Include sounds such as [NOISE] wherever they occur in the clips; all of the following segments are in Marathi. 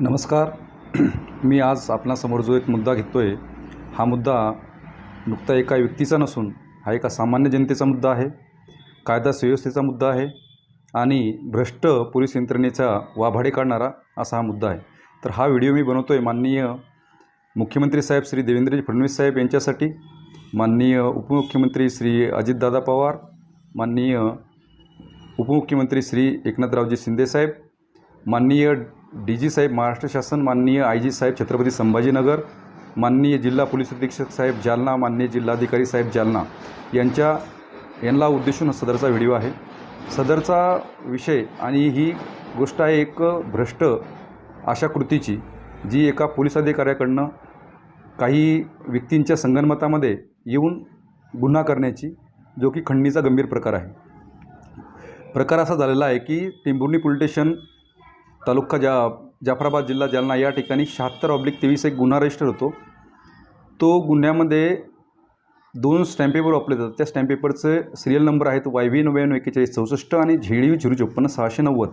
नमस्कार. [CLEARS THROAT] मी आज आपणासमोर जो एक मुद्दा घेतो आहे हा मुद्दा नुकता एका व्यक्तीचा नसून हा एका सामान्य जनतेचा मुद्दा आहे कायदा सुव्यवस्थेचा मुद्दा आहे आणि भ्रष्ट पोलीस यंत्रणेचा वाभाडे काढणारा असा हा मुद्दा आहे. तर हा व्हिडिओ मी बनवतो आहे माननीय मुख्यमंत्री साहेब श्री देवेंद्रजी फडणवीस साहेब यांच्यासाठी माननीय उपमुख्यमंत्री श्री अजितदादा पवार माननीय उपमुख्यमंत्री श्री एकनाथरावजी शिंदेसाहेब माननीय डी जी साहेब महाराष्ट्र शासन माननीय आय जी साहेब छत्रपती संभाजीनगर माननीय जिल्हा पोलीस अधीक्षक साहेब जालना माननीय जिल्हाधिकारी साहेब जालना यांच्या यांना उद्देशून सदरचा व्हिडिओ आहे. सदरचा विषय आणि ही गोष्ट आहे एक भ्रष्ट अशा कृतीची जी एका पोलीस अधिकाऱ्याकडनं काही व्यक्तींच्या संगनमतामध्ये येऊन गुन्हा करण्याची जो की खंडणीचा गंभीर प्रकार आहे. प्रकार असा झालेला आहे की टिंबुर्णी पोलीस स्टेशन तालुका जा जाफराबाद जिल्हा जालना या ठिकाणी शहात्तर ऑब्लिक तेवीस एक गुन्हा रजिस्टर होतो. तो गुन्ह्यामध्ये दोन स्टॅम्प पेपर वापरले जातात. त्या स्टॅम्प पेपरचे सिरियल नंबर आहेत वाय व्ही नव्याण्णव एक्केचाळीस चौसष्ट आणि झेड झिरो चोपन्न सहाशे नव्वद.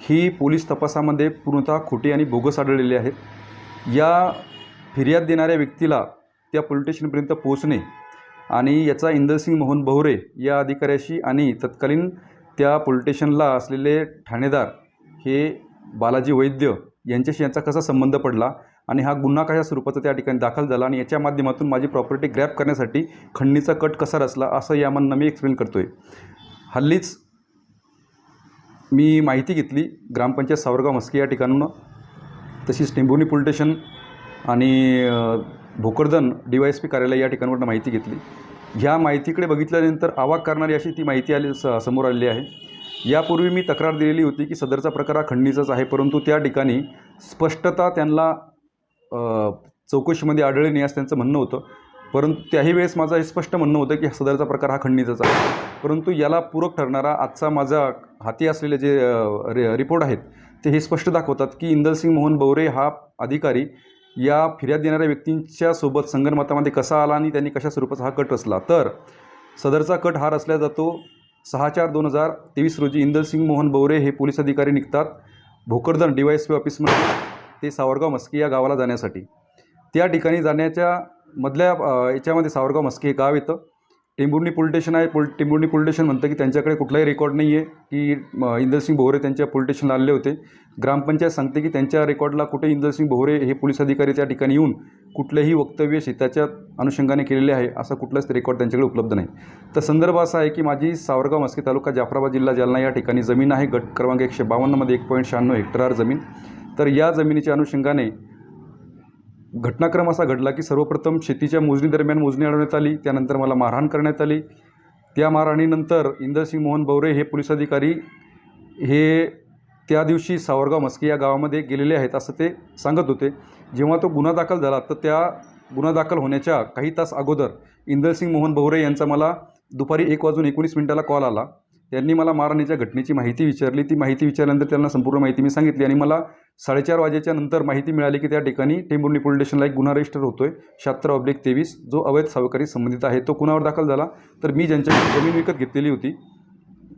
ही पोलीस तपासामध्ये पूर्णतः खोटी आणि बोगस आढळलेली आहेत या फिर्याद देणाऱ्या व्यक्तीला त्या पोलीस स्टेशनपर्यंत पोहोचणे आणि याचा इंदरसिंग मोहन बहुरे या अधिकाऱ्याशी आणि तत्कालीन त्या पोलीस स्टेशनला असलेले ठाणेदार हे बालाजी वैद्य यांच्याशी यांचा कसा संबंध पडला आणि हा गुन्हा कशा स्वरूपाचा त्या ठिकाणी दाखल झाला आणि याच्या माध्यमातून माझी प्रॉपर्टी ग्रॅप करण्यासाठी खंडणीचा कट कसा रचला असं यामधनं मी एक्सप्लेन करतो आहे हल्लीच मी माहिती घेतली ग्रामपंचायत सावरगाव मस्के या ठिकाणून. तशीच टेंभुर्णी पोलीस स्टेशन आणि Bhokardan D Y S P कार्यालय या ठिकाणावरून माहिती घेतली. ह्या माहितीकडे बघितल्यानंतर आवाक करणारी अशी ती माहिती आली स समोर आलेली आहे. यापूर्वी मी तक्रार दिलेली होती की सदरचा प्रकार हा खंडणीचाच आहे परंतु त्या ठिकाणी स्पष्टता त्यांना चौकशीमध्ये आढळली नाही असं त्यांचं म्हणणं होतं. परंतु त्याही वेळेस माझं हे स्पष्ट म्हणणं होतं की सदरचा प्रकार हा खंडणीचाच आहे. परंतु याला पूरक ठरणारा आजचा माझा हाती असलेले जे रि रिपोर्ट आहेत ते हे स्पष्ट दाखवतात की इंदरसिंग मोहन बवरे हा अधिकारी या फिर्याद देणाऱ्या व्यक्तींच्या सोबत संगणमतामध्ये कसा आला आणि त्यांनी कशा स्वरूपाचा हा कट रचला. तर सदरचा कट हा रचला जातो सहा चार दोन हजार तेवीस रोजी इंदरसिंग मोहन बवरे हे पोलीस अधिकारी निघतात. Bhokardan D Y S P ऑफिसमध्ये ते सावरगाव मस्के या गावाला जाण्यासाठी. त्या ठिकाणी जाण्याच्या मधल्या याच्यामध्ये सावरगाव मस्के हे गाव येतं. टेंबुर्णी पोलीस स्टेशन आहे. पोल टेंबुर्णी पोलीस स्टेशन म्हणतं की त्यांच्याकडे कुठलाही रेकॉर्ड नाही आहे की म, इंदरसिंग भोवरे त्यांच्या पोलीस स्टेशनला होते. ग्रामपंचायत सांगते की त्यांच्या रेकॉर्डला कुठे इंदरसिंग भोवरे हे पोलीस अधिकारी त्या ठिकाणी येऊन कुठलंही वक्तव्य शेताच्या अनुषंगाने केलेले आहे असा कुठलाच रेकॉर्ड त्यांच्याकडे उपलब्ध नाही. तर संदर्भ असा आहे की माझी सावरगाव मस्के तालुका जाफराबाद जिल्हा जालना या ठिकाणी जमीन आहे. गट क्रमांक एकशे बावन्नमध्ये एक पॉईंट शहाण्णव हेक्टरार जमीन. तर या जमिनीच्या अनुषंगाने घटनाक्रम असा घडला की सर्वप्रथम शेतीच्या मोजणी दरम्यान मोजणी अडवण्यात आली त्यानंतर मला मारहाण करण्यात आली. त्या मारहाणीनंतर इंदरसिंग मोहन बवरे हे पोलीस अधिकारी हे त्या दिवशी सावरगाव मस्के या गावामध्ये गेलेले आहेत असं ते सांगत होते. जेव्हा तो गुन्हा दाखल झाला तर त्या गुन्हा दाखल होण्याच्या काही तास अगोदर इंदरसिंग मोहन बवरे यांचा मला दुपारी एक वाजून एकोणीस मिनिटाला कॉल आला. त्यांनी मला मारहाणीच्या घटनेची माहिती विचारली. ती माहिती विचारल्यानंतर त्यांना संपूर्ण माहिती मी सांगितली आणि मला साडेचार वाजेच्या नंतर माहिती मिळाली की त्या ठिकाणी टेंबुर्णी पोलीस स्टेशनला एक गुन्हा रजिस्टर होतो आहे ऑब्लिक तेवीस जो अवैध सावकारी संबंधित आहे. तो कुणावर दाखल झाला. तर मी ज्यांच्याकडे जमीन विकत घेतलेली होती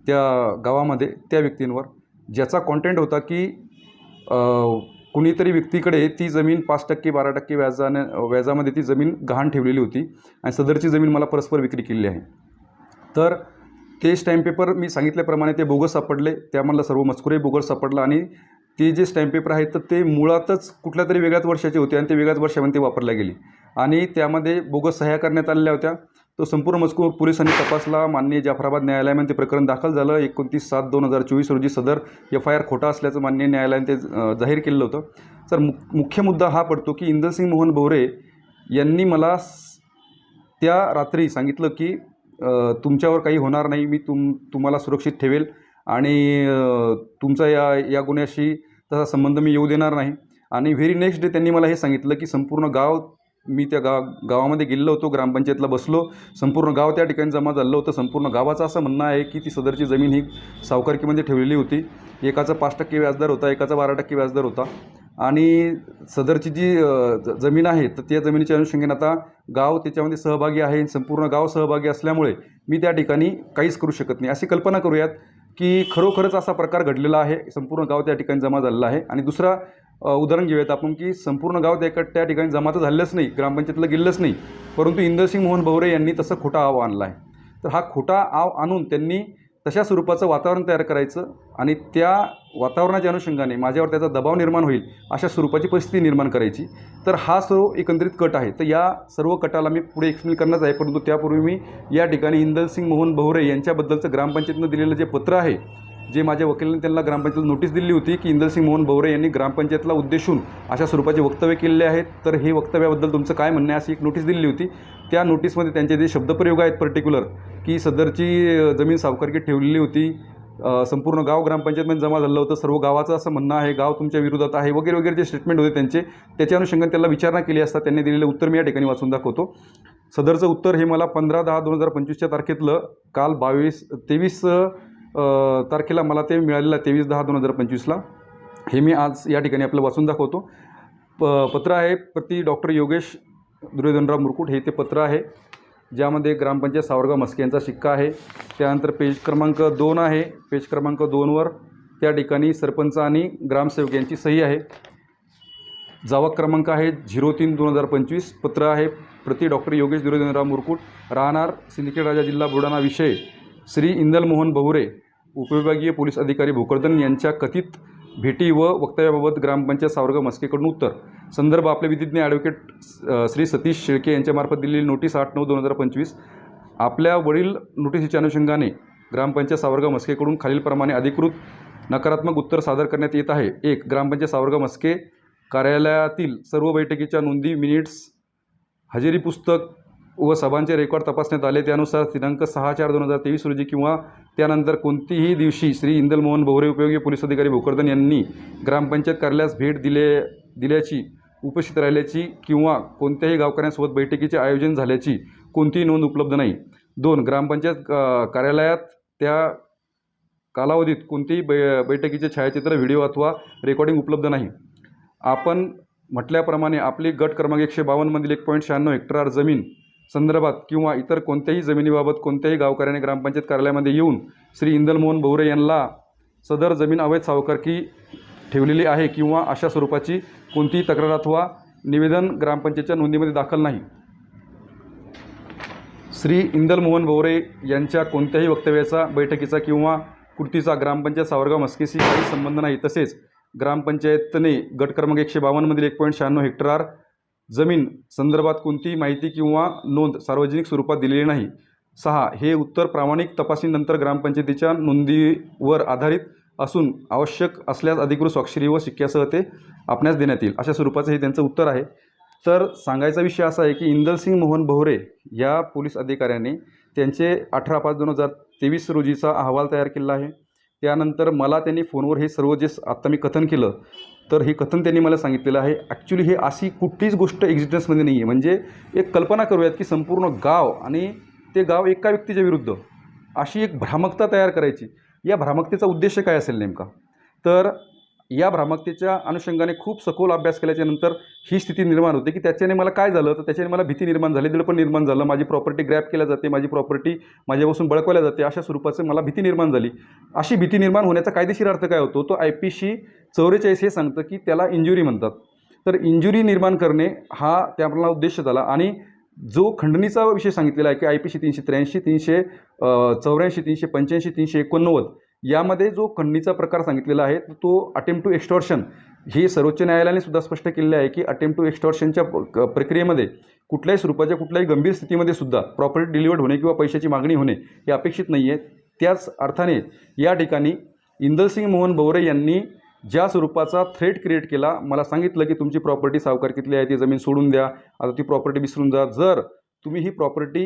त्या गावामध्ये त्या व्यक्तींवर ज्याचा कॉन्टेंट होता की कुणीतरी व्यक्तीकडे ती जमीन पाच टक्के बारा टक्के व्याजाने व्याजामध्ये ती जमीन गहाण ठेवलेली होती आणि सदरची जमीन मला परस्पर विक्री केलेली आहे. तर ते स्टॅम्प पेपर मी सांगितल्याप्रमाणे ते बोगस सापडले. त्यामधला सर्व मजकुरही बोगस सापडला आणि ते जे स्टॅम्प पेपर आहेत तर ते मुळातच कुठल्या तरी वेगळ्याच वर्षाचे होते आणि ते वेगळ्याच वर्षामध्ये ते वापरल्या गेली. आणि त्यामध्ये बोगस सह्या करण्यात आलेल्या होत्या. तो संपूर्ण मजकूर पोलिसांनी तपासला. माननीय जाफराबाद न्यायालयामध्ये ते प्रकरण दाखल झालं. एकोणतीस सात दोन हजार चोवीस रोजी सदर एफ आय आर खोटा असल्याचं माननीय न्यायालयाने ते जाहीर केलेलं होतं. तर मु मुख्य मुद्दा हा पडतो की इंदरसिंग मोहन भोवरे यांनी मला त्या रात्री सांगितलं की तुमच्यावर काही होणार नाही मी तुम तुम्हाला सुरक्षित ठेवेल आणि तुमचा या या गुन्ह्याशी तसा संबंध मी येऊ देणार नाही. आणि व्हेरी नेक्स्ट डे त्यांनी मला हे सांगितलं की संपूर्ण गाव मी त्या गाव गावामध्ये गेलेलो होतो ग्रामपंचायतला बसलो. संपूर्ण गाव त्या ठिकाणी जमा झालं होतं. संपूर्ण गावाचं असं म्हणणं आहे की ती सदरची जमीन ही सावकारकीमध्ये ठेवलेली होती. एकाचा पाच टक्के व्याजदर होता एकाचा बारा टक्के व्याजदर होता. आणि सदरची जी ज- जमीन आहे तर त्या जमिनीच्या अनुषंगाने आता गाव त्याच्यामध्ये सहभागी आहे संपूर्ण गाव सहभागी असल्यामुळे मी त्या ठिकाणी काहीच करू शकत नाही. अशी कल्पना करूयात की खरोखरच असा प्रकार घडलेला आहे संपूर्ण गाव त्या ठिकाणी जमा झालेला आहे. आणि दुसरा उदाहरण घेऊयात आपण की संपूर्ण गाव त्या त्या ठिकाणी जमा तर झालेलंच नाही ग्रामपंचायतीला गेलंच नाही परंतु इंदरसिंग मोहन भवरे यांनी तसं खोटा आव आणला आहे. तर हा खोटा आव आणून त्यांनी तशा स्वरूपाचं वातावरण तयार करायचं आणि त्या वातावरणाच्या अनुषंगाने माझ्यावर त्याचा दबाव निर्माण होईल अशा स्वरूपाची परिस्थिती निर्माण करायची. तर हा सर्व एकंदरीत कट आहे. तर या सर्व कटाला मी पुढे एक्सप्लेन करणार आहे. परंतु त्यापूर्वी मी या ठिकाणी इंदलसिंग मोहन बहुरे यांच्याबद्दलचं ग्रामपंचायतीनं दिलेलं जे पत्र आहे जे माझ्या वकिलांनी त्यांना ग्रामपंचायत नोटीस दिली होती की इंदरसिंग मोहन भवरे यांनी ग्रामपंचायतला उद्देशून अशा स्वरूपाचे वक्तव्य केलेले आहेत. तर हे वक्तव्याबद्दल तुमचं काय म्हणणं आहे अशी एक नोटीस दिलेली होती. त्या नोटीसमध्ये त्यांचे जे शब्दप्रयोग आहेत पर्टिक्युलर की सदरची जमीन सावकारकी ठेवलेली होती. संपूर्ण गाव ग्रामपंचायतमध्ये जमा झालं होतं. सर्व गावाचं असं म्हणणं आहे. गाव तुमच्या विरोधात आहे. वगैरे वगैरे जे स्टेटमेंट होते त्यांचे त्याच्या अनुषंगाने त्याला विचारणा केली असता त्यांनी दिलेलं उत्तर मी या ठिकाणी वाचून दाखवतो. सदरचं उत्तर हे मला पंधरा दहा दोन हजार पंचवीसच्या तारखेतलं काल बावीस तेवीस तारखेला मला ते मिळालेलं आहे तेवीस दहा दोन हजार पंचवीसला. हे मी आज या ठिकाणी आपलं वाचून दाखवतो. प पत्र आहे प्रति डॉक्टर योगेश दुर्योधनराव मुरकुट. हे ते पत्र आहे ज्यामध्ये ग्रामपंचायत सावरगाव मस्के यांचा शिक्का आहे. त्यानंतर पेज क्रमांक दोन आहे. पेज क्रमांक दोनवर त्या ठिकाणी सरपंच आणि ग्रामसेवक यांची सही आहे. जावा क्रमांक आहे झिरो तीन दोन हजार पंचवीस. पत्र आहे प्रति डॉक्टर योगेश दुर्योधनराव मुरकुट. राहणार सिंदखेड राजा जिल्हा बुलढाणा विषय. श्री इंदल मोहन बहुरे. उपविभागीय पोलीस अधिकारी भोकरदन यांच्या कथित भेटी व वक्तव्याबाबत ग्रामपंचायत सावरगाव मस्केकडून उत्तर. संदर्भ आपले विधिज्ञ ॲडव्होकेट श्री सतीश शेळके यांच्यामार्फत दिलेली नोटीस आठ नऊ दोन हजार पंचवीस. आपल्या वडील नोटीसीच्या अनुषंगाने ग्रामपंचायत सावरगाव मस्केकडून खालीलप्रमाणे अधिकृत नकारात्मक उत्तर सादर करण्यात येत आहे. एक ग्रामपंचायत सावरगाव मस्के कार्यालयातील सर्व बैठकीच्या नोंदी मिनिट्स हजेरी पुस्तक व सभांचे रेकॉर्ड तपासण्यात आले. त्यानुसार दिनांक सहा चार दोन हजार तेवीस रोजी किंवा त्यानंतर कोणतीही दिवशी श्री इंदलमोहन भोवरे उपयोगी पोलीस अधिकारी भोकरदन यांनी ग्रामपंचायत कार्यालयास भेट दिले दिल्याची उपस्थित राहिल्याची किंवा कोणत्याही गावकऱ्यांसोबत बैठकीचे आयोजन झाल्याची कोणतीही नोंद उपलब्ध नाही. दोन ग्रामपंचायत कार्यालयात त्या कालावधीत कोणतेही बै बैठकीचे छायाचित्र व्हिडिओ अथवा रेकॉर्डिंग उपलब्ध नाही. आपण म्हटल्याप्रमाणे आपली गट क्रमांक एकशे बावन्नमधील एक पॉईंट शहाण्णव हेक्टर जमीन संदर्भात किंवा इतर कोणत्याही जमिनीबाबत कोणत्याही गावकऱ्याने ग्रामपंचायत कार्यालयामध्ये येऊन श्री इंदलमोहन भोवरे यांना सदर जमीन अवैध सावकारकी ठेवलेली आहे किंवा अशा स्वरूपाची कोणतीही तक्रार अथवा निवेदन ग्रामपंचायतच्या नोंदीमध्ये दाखल नाही. श्री इंदलमोहन भोवरे यांच्या कोणत्याही वक्तव्याचा बैठकीचा किंवा कृतीचा ग्रामपंचायत सावरगाव मस्केशी काही संबंध नाही. तसेच ग्रामपंचायतने गट क्रमांक एकशे बावन्नमधील एक पॉईंट शहाण्णव हेक्टर जमीन संदर्भात कोणतीही माहिती किंवा नोंद सार्वजनिक स्वरूपात दिलेली नाही. सहा हे उत्तर प्रामाणिक तपासणीनंतर ग्रामपंचायतीच्या नोंदीवर आधारित असून आवश्यक असल्यास अधिकृत स्वाक्षरी व शिक्क्यासह ते आपणास देण्यात येईल. अशा स्वरूपाचं हे त्यांचं उत्तर आहे. तर सांगायचा विषय असा आहे की इंदलसिंग मोहन भोवरे या पोलीस अधिकाऱ्याने त्यांचे अठरा पाच दोन हजार तेवीस रोजीचा अहवाल तयार केला आहे. त्यानंतर मला त्यांनी फोनवर हे सर्व जे आत्ता मी कथन केलं तर हे कथन त्यांनी मला सांगितलेलं आहे. ॲक्च्युली हे अशी कुठलीच गोष्ट एक्झिस्टन्समध्ये नाही आहे म्हणजे एक कल्पना करूयात की संपूर्ण गाव आणि ते गाव एका व्यक्तीच्या विरुद्ध अशी एक भ्रामकता तयार करायची. या भ्रामकतेचा उद्देश काय असेल नेमका? तर या भ्रामकतेच्या अनुषंगाने खूप सखोल अभ्यास केल्याच्यानंतर ही स्थिती निर्माण होते की त्याच्याने मला काय झालं? तर त्याच्याने मला भीती निर्माण झाली दडपण निर्माण झालं. माझी प्रॉपर्टी ग्रॅप केल्या जाते माझी प्रॉपर्टी माझ्यापासून बळकवल्या जाते. अशा स्वरूपाचं मला भीती निर्माण झाली. अशी भीती निर्माण होण्याचा कायदेशीर अर्थ काय होतो? तो आय पी सी चौवेचाळीस हे सांगतं की त्याला इंजुरी म्हणतात. तर इंजुरी निर्माण करणे हा त्याला उद्देश झाला आणि जो खंडणीचा विषय सांगितलेला आहे की आय पी सी तीनशे त्र्याऐंशी तीनशे चौऱ्याऐंशी तीनशे पंच्याऐंशी तीनशे एकोणनव्वद यामध्ये जो खंडणीचा प्रकार सांगितलेला आहे तो अटेम्प्ट टू एक्स्टॉर्शन हे सर्वोच्च न्यायालयाने सुद्धा स्पष्ट केलेले आहे की अटेम्प्ट टू एक्स्टॉर्शनच्या प्रक्रियेमध्ये कुठल्याही स्वरूपाच्या कुठल्याही गंभीर स्थितीमध्ये सुद्धा प्रॉपर्टी डिलिवर्ड होणे किंवा पैशाची मागणी होणे हे अपेक्षित नाही आहे त्याच अर्थाने या ठिकाणी इंदलसिंग मोहन भवरे यांनी ज्या स्वरूपाचा थ्रेट क्रिएट केला मला सांगितलं की तुमची प्रॉपर्टी सावकारकीतली आहे ती जमीन सोडून द्या आता ती प्रॉपर्टी विसरून जा. जर तुम्ही ही प्रॉपर्टी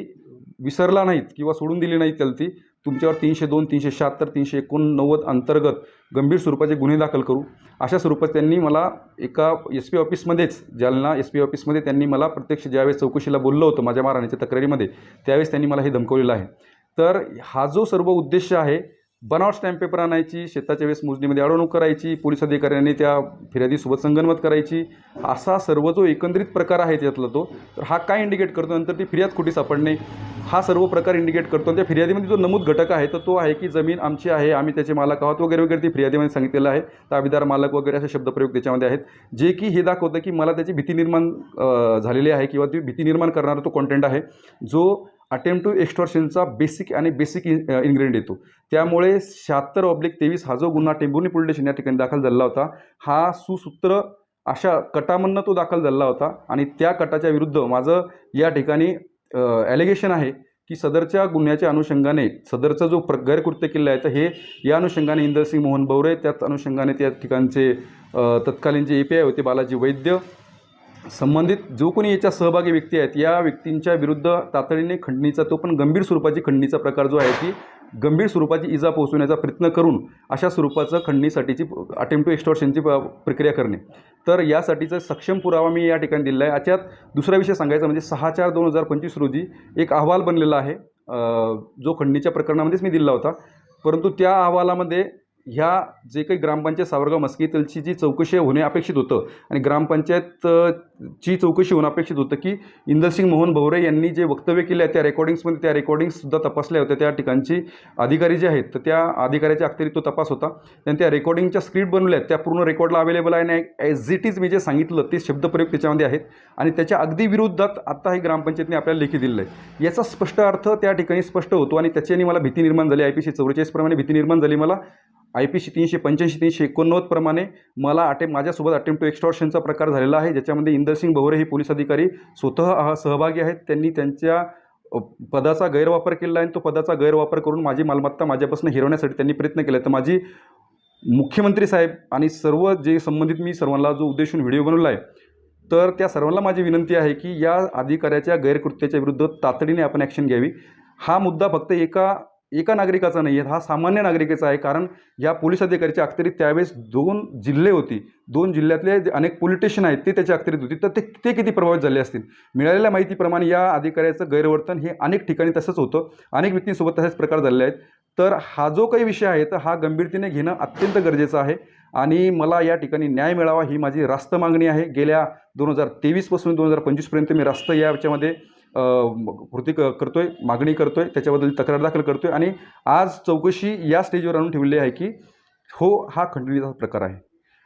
विसरला नाहीत किंवा सोडून दिली नाहीत त्याला ती तुमच्यावर तीनशे दोन तीनशे शहात्तर तीनशे एकोणनव्वद अंतर्गत गंभीर स्वरूपाचे गुन्हे दाखल करू. अशा स्वरूपात त्यांनी मला एका एस पी ऑफिसमध्येच जालना एस पी ऑफिसमध्ये त्यांनी मला प्रत्यक्ष ज्यावेळेस चौकशीला बोललं होतं माझ्या महाराणीच्या तक्रारीमध्ये त्यावेळेस त्यांनी मला हे धमकवलेलं आहे. तर हा जो सर्व उद्देश आहे बनावट स्टॅम्प पेपर आणायची शेताच्या वेळेस मोजणीमध्ये अडवणूक करायची पोलीस अधिकाऱ्यांनी त्या फिर्यादीसोबत संगनमत करायची. असा सर्व जो एकंदरीत प्रकार आहे त्यातला तो तर हा काय इंडिकेट करतो? नंतर ती फिर्याद खोटी सापडणे. हा सर्व प्रकार इंडिकेट करतो. आणि त्या फिर्यादीमध्ये जो नमूद घटक आहे तर तो आहे की जमीन आमची आहे आम्ही त्याचे मालक आहोत वगैरे वगैरे ती फिर्यादीमध्ये सांगितलेलं आहे. दावेदार मालक वगैरे असे शब्दप्रयोग त्याच्यामध्ये आहेत. जे की हे दाखवतं की मला त्याची भीती निर्माण झालेली आहे किंवा ती भीती निर्माण करणारा तो कॉन्टेंट आहे जो अटेम्प्ट टू एक्स्टॉर्शनचा बेसिक आणि बेसिक इन्ग्रेडियंट येतो. त्यामुळे शहात्तर ऑब्लिक तेवीस हा जो गुन्हा टेंभुर्णी पोलीस स्टेशन या ठिकाणी दाखल झाला होता हा सुसूत्र अशा कटामधनं तो दाखल झाला होता आणि त्या कटाच्या विरुद्ध माझं या ठिकाणी ॲलिगेशन आहे की सदरच्या गुन्ह्याच्या अनुषंगाने सदरचा जो प्र गैरकृत्य केलं आहे तर हे या अनुषंगाने इंदरसिंग मोहन बवरे त्याच अनुषंगाने त्या ठिकाणचे तत्कालीन जे ए पी आय होते बालाजी वैद्य संबंधित जो कोणी याच्या सहभागी व्यक्ती आहेत या व्यक्तींच्या विरुद्ध तातडीने खंडणीचा तो पण गंभीर स्वरूपाची खंडणीचा प्रकार जो आहे ती गंभीर स्वरूपाची इजा पोहोचवण्याचा प्रयत्न करून अशा स्वरूपाचं खंडणीसाठीची अटेम्प्ट टू एक्स्टॉर्शनची प्रक्रिया करणे. तर यासाठीचा सक्षम पुरावा मी या ठिकाणी दिलेला आहे. याच्यात दुसरा विषय सांगायचा म्हणजे सहा चार दोन हजार पंचवीस रोजी एक अहवाल बनलेला आहे. जो खंडणीच्या प्रकरणामध्येच मी दिला होता. परंतु त्या अहवालामध्ये ह्या जे काही ग्रामपंचायत सावरगाव मस्कीतलची जी चौकशी होणे अपेक्षित होतं. आणि ग्रामपंचायत ची चौकशी होणं अपेक्षित होतं की इंदरसिंग मोहन भवरे यांनी जे वक्तव्य केले आहे त्या रेकॉर्डिंग्समध्ये त्या रेकॉर्डिंग्ससुद्धा तपासल्या होत्या. त्या ठिकाणची अधिकारी जे आहेत तर त्या अधिकाऱ्याच्या अखत्यारीत तो तपास होता. त्यांनी त्या रेकॉर्डिंगच्या स्क्रिप्ट बनवल्या आहेत. त्या पूर्ण रेकॉर्डला अवेलेबल आहे. आणि ॲज इट इज मी जे सांगितलं ते शब्दप्रयोग त्याच्यामध्ये आहेत. आणि त्याच्या अगदी विरोधात आत्ता हे ग्रामपंचायतने आपल्याला लेखी दिलेलं आहे. याचा स्पष्ट अर्थ त्या ठिकाणी स्पष्ट होतो. आणि त्याच्याने मला भीती निर्माण झाली. आय पी सी चौवेचाळीसप्रमाणे भीती निर्माण झाली. मला आय पी सी तीनशे पंच्याऐंशी तीनशे एकोणनव्वदप्रमाणे मला अटेम माझ्यासोबत अटेम्प्ट टू एक्स्टॉर्शनचा प्रकार झालेला आहे. ज्याच्यामध्ये इंदरसिंग भवरे हे पोलीस अधिकारी स्वतः हा सहभागी आहेत. त्यांनी त्यांच्या पदाचा गैरवापर केला आहे आणि तो पदाचा गैरवापर करून माझी मालमत्ता माझ्यापासून हिरवण्यासाठी त्यांनी प्रयत्न केला. तर माझी मुख्यमंत्री साहेब आणि सर्व जे संबंधित मी सर्वांना जो उद्देशून व्हिडिओ बनवला आहे तर त्या सर्वांना माझी विनंती आहे की या अधिकाऱ्याच्या गैरकृत्याच्या विरुद्ध तातडीने आपण ॲक्शन घ्यावी. हा मुद्दा फक्त एका एका नागरिकाचा नाही आहे हा सामान्य नागरिकाचा आहे. कारण या पोलीस अधिकाऱ्याच्या अखत्यारीत त्यावेळेस दोन जिल्हे होती. दोन जिल्ह्यातले जे अनेक पोलिटिशियन आहेत ते त्याच्या अखत्यारीत होती. तर ते ते किती प्रभावित झाले असतील? मिळालेल्या माहितीप्रमाणे या अधिकाऱ्याचं गैरवर्तन हे अनेक ठिकाणी तसंच होतं. अनेक व्यक्तींसोबत तसेच प्रकार झालेले आहेत. तर हा जो काही विषय आहे तर हा गंभीरतेने घेणं अत्यंत गरजेचं आहे. आणि मला या ठिकाणी न्याय मिळावा ही माझी रास्त मागणी आहे. गेल्या दोन हजार तेवीसपासून दोन हजार पंचवीसपर्यंत मी रास्त याच्यामध्ये कृती क करतो आहे मागणी करतो आहे त्याच्याबद्दल तक्रार दाखल करतो आहे आणि आज चौकशी या स्टेजवर आणून ठेवलेली आहे की हो हा खंडणीचा प्रकार आहे.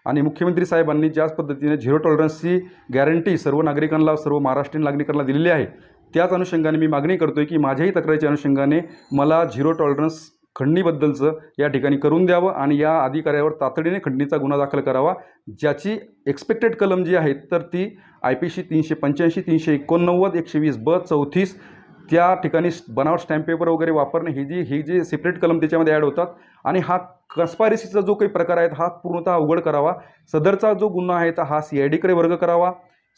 आणि मुख्यमंत्री साहेबांनी ज्याच पद्धतीने झिरो टॉलरन्सची गॅरंटी सर्व नागरिकांना सर्व महाराष्ट्रीयन नागरिकांना दिलेली आहे त्याच अनुषंगाने मी मागणी करतो आहे की माझ्याही तक्रारीच्या अनुषंगाने मला झिरो टॉलरन्स खंडणीबद्दलचं या ठिकाणी करून द्यावं आणि या अधिकाऱ्यावर तातडीने खंडणीचा गुन्हा दाखल करावा ज्याची एक्सपेक्टेड कलम जी आहेत तर ती आय पी सी तीनशे पंच्याऐंशी तीनशे एकोणनव्वद एकशे वीस ब चौतीस त्या ठिकाणी बनावट स्टॅम्प पेपर वगैरे वापरणं ही जी ही जी सेपरेट कलम त्याच्यामध्ये ॲड होतात आणि हा कस्पायरेसीचा जो काही प्रकार आहे हा पूर्णतः उघड करावा. सदरचा जो गुन्हा आहे तर हा सी आय डीकडे वर्ग करावा.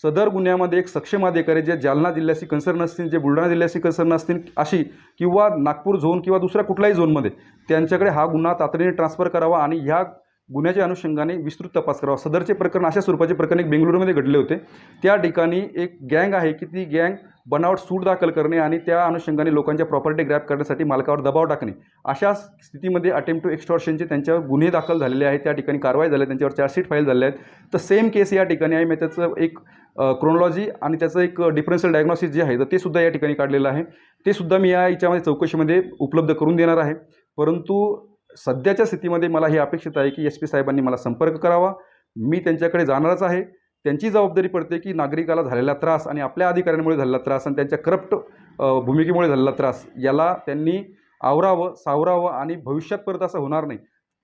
सदर गुन्ह्यामध्ये एक सक्षम अधिकारी जे जालना जिल्ह्याशी कन्सर्न असतील जे बुलढाणा जिल्ह्याशी कन्सर्न असतील अशी किंवा नागपूर झोन किंवा दुसऱ्या कुठल्याही झोनमध्ये त्यांच्याकडे हा गुन्हा तातडीने ट्रान्सफर करावा आणि ह्या गुन्ह्याच्या अनुषंगाने विस्तृत तपास करावा. सदरचे प्रकरण अशा स्वरूपाचे प्रकरण एक बेंगलुरूमध्ये घडले होते. त्या ठिकाणी एक गँग आहे की ती गँग बनावट सूट दाखल करणे आणि त्या अनुषंगाने लोकांच्या प्रॉपर्टी ग्रॅप करण्यासाठी मालकावर दबाव टाकणे. अशा स्थितीमध्ये अटेम्प्ट टू एक्स्टॉर्शनचे त्यांच्यावर गुन्हे दाखल झालेले आहेत. त्या ठिकाणी कारवाई झाली आहे, त्यांच्यावर चार्जशीट फाईल झाले आहेत. तर सेम केस या ठिकाणी आहे. मी त्याचं एक क्रोनॉलॉजी आणि त्याचं एक डिफरन्शियल डायग्नॉसिस जे आहे तर ते सुद्धा या ठिकाणी काढलेलं आहे. ते सुद्धा मी या याच्यामध्ये चौकशीमध्ये उपलब्ध करून देणार आहे. परंतु सध्याच्या स्थितीमध्ये मला हे अपेक्षित आहे की एस पी साहेबांनी मला संपर्क करावा. मी त्यांच्याकडे जाणारच आहे. त्यांची जबाबदारी पडते की नागरिकाला झालेला त्रास आणि आपल्या अधिकाऱ्यांमुळे झालेला त्रास आणि त्यांच्या करप्ट भूमिकेमुळे झालेला त्रास याला त्यांनी आवरावं सावरावं आणि भविष्यात परत असं होणार नाही.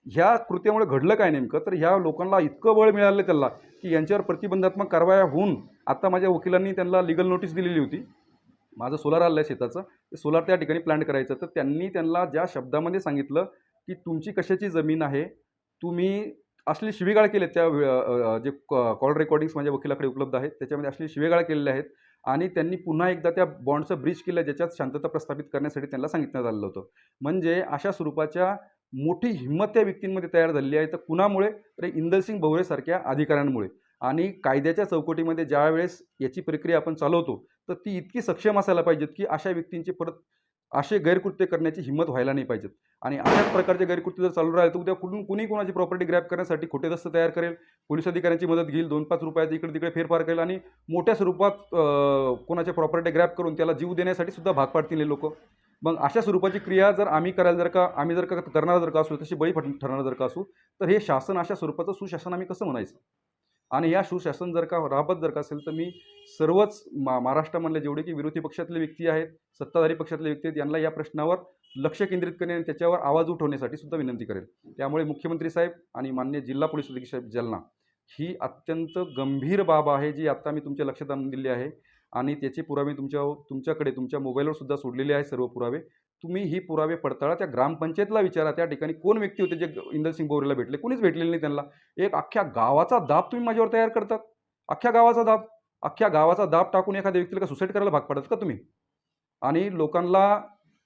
ह्या कृत्यामुळे घडलं काय नेमकं? तर ह्या लोकांना इतकं बळ मिळालं त्याला की यांच्यावर प्रतिबंधात्मक कारवाया होऊन आता माझ्या वकिलांनी त्यांना लिगल नोटीस दिलेली होती. माझं सोलार आलं आहे शेताचं. ते सोलार त्या ठिकाणी प्लॅन करायचं. तर त्यांनी त्यांना ज्या शब्दामध्ये सांगितलं की तुमची कशाची जमीन आहे तुम्ही असली शिवीगाळ केले त्या जे कॉल रेकॉर्डिंग्स माझ्या वकिलाकडे उपलब्ध आहेत त्याच्यामध्ये असली शिवीगाळ केलेल्या आहेत आणि त्यांनी पुन्हा एकदा त्या बॉन्डचं ब्रिज केलं ज्याच्यात शांतता प्रस्थापित करण्यासाठी त्यांना सांगितण्यात आलेलं होतं. म्हणजे अशा स्वरूपाच्या मोठी हिंमत त्या व्यक्तींमध्ये तयार झालेली आहे. तर कुणामुळे? तर इंदरसिंग भवरेसारख्या अधिकाऱ्यांमुळे. आणि कायद्याच्या चौकटीमध्ये ज्या वेळेस याची प्रक्रिया आपण चालवतो तर ती इतकी सक्षम असायला पाहिजेत की अशा व्यक्तींची परत असे गैरकृत्य करण्याची हिंमत व्हायला नाही पाहिजेत. आणि अशाच प्रकारचे गैरकृत्य जर चालू राहिले तर उद्या कुठून कुणी कोणाची प्रॉपर्टी ग्रॅप करण्यासाठी खोटे दस्त तयार करेल? पोलीस अधिकाऱ्यांची मदत घेईल दोन पाच रुपयाचे इकडे तिकडे फेरफार करेल आणि मोठ्या स्वरूपात कोणाच्या प्रॉपर्टी ग्रॅप करून त्याला जीव देण्यासाठी सुद्धा भाग पाडतील लोक. मग अशा स्वरूपाची क्रिया जर आम्ही करायला जर का आम्ही जर का करणार जर का असू तशी बळी फट ठरणार जर का असू तर हे शासन अशा स्वरूपाचं सुशासन आम्ही कसं म्हणायचं? आणि या सुशासन जर का राबत जर का असेल तर मी सर्वच मा महाराष्ट्रामधले जेवढे की विरोधी पक्षातले व्यक्ती आहेत सत्ताधारी पक्षातले व्यक्ती आहेत यांना या प्रश्नावर लक्ष केंद्रित करणे आणि त्याच्यावर आवाज उठवण्यासाठी सुद्धा विनंती करेल. त्यामुळे मुख्यमंत्री साहेब आणि मान्य जिल्हा पोलीस अधीक्षक जालना ही अत्यंत गंभीर बाब आहे जी आत्ता मी तुमच्या लक्षात आणून दिली आहे. आणि त्याचे पुरावे तुमच्या तुमच्याकडे तुमच्या मोबाईलवर सुद्धा सोडलेले आहे सर्व पुरावे. तुम्ही ही पुरावे पडताळा त्या ग्रामपंचायतला विचारा त्या ठिकाणी कोण व्यक्ती होते जे इंदरसिंग बोरेला भेटले? कोणीच भेटलेले नाही त्यांना. एक अख्ख्या गावाचा दाब तुम्ही माझ्यावर तयार करतात. अख्ख्या गावाचा दाब. अख्ख्या गावाचा दाब टाकून एखाद्या व्यक्तीला का सुसाईड करायला भाग पाडत का तुम्ही? आणि लोकांना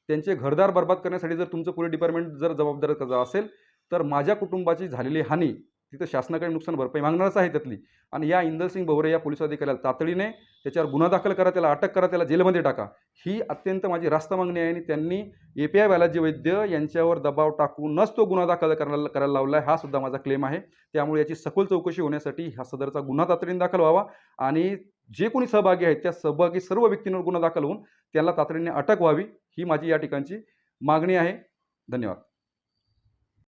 त्यांचे घरदार बर्बाद करण्यासाठी जर तुमचं पोलीस डिपार्टमेंट जर जबाबदार असेल तर माझ्या कुटुंबाची झालेली हानी तिथं शासनाकडे नुकसान भरपाई मागणारच आहे त्यातली. आणि या इंदरसिंग भवरे या पोलीस अधिकाऱ्याला तातडीने त्याच्यावर गुन्हा दाखल करा त्याला अटक करा त्याला जेलमध्ये टाका. ही अत्यंत माझी रास्त मागणी आहे आणि त्यांनी A P I Balaji Vaidya यांच्यावर दबाव टाकूनच तो गुन्हा दाखल करायला करायला लावला आहे हा सुद्धा माझा क्लेम आहे. त्यामुळे याची सखोल चौकशी होण्यासाठी हा सदरचा गुन्हा तातडीने दाखल व्हावा आणि जे कोणी सहभागी आहेत त्या सहभागी सर्व व्यक्तींवर गुन्हा दाखल होऊन त्यांना तातडीने अटक व्हावी ही माझी या ठिकाणची मागणी आहे. धन्यवाद.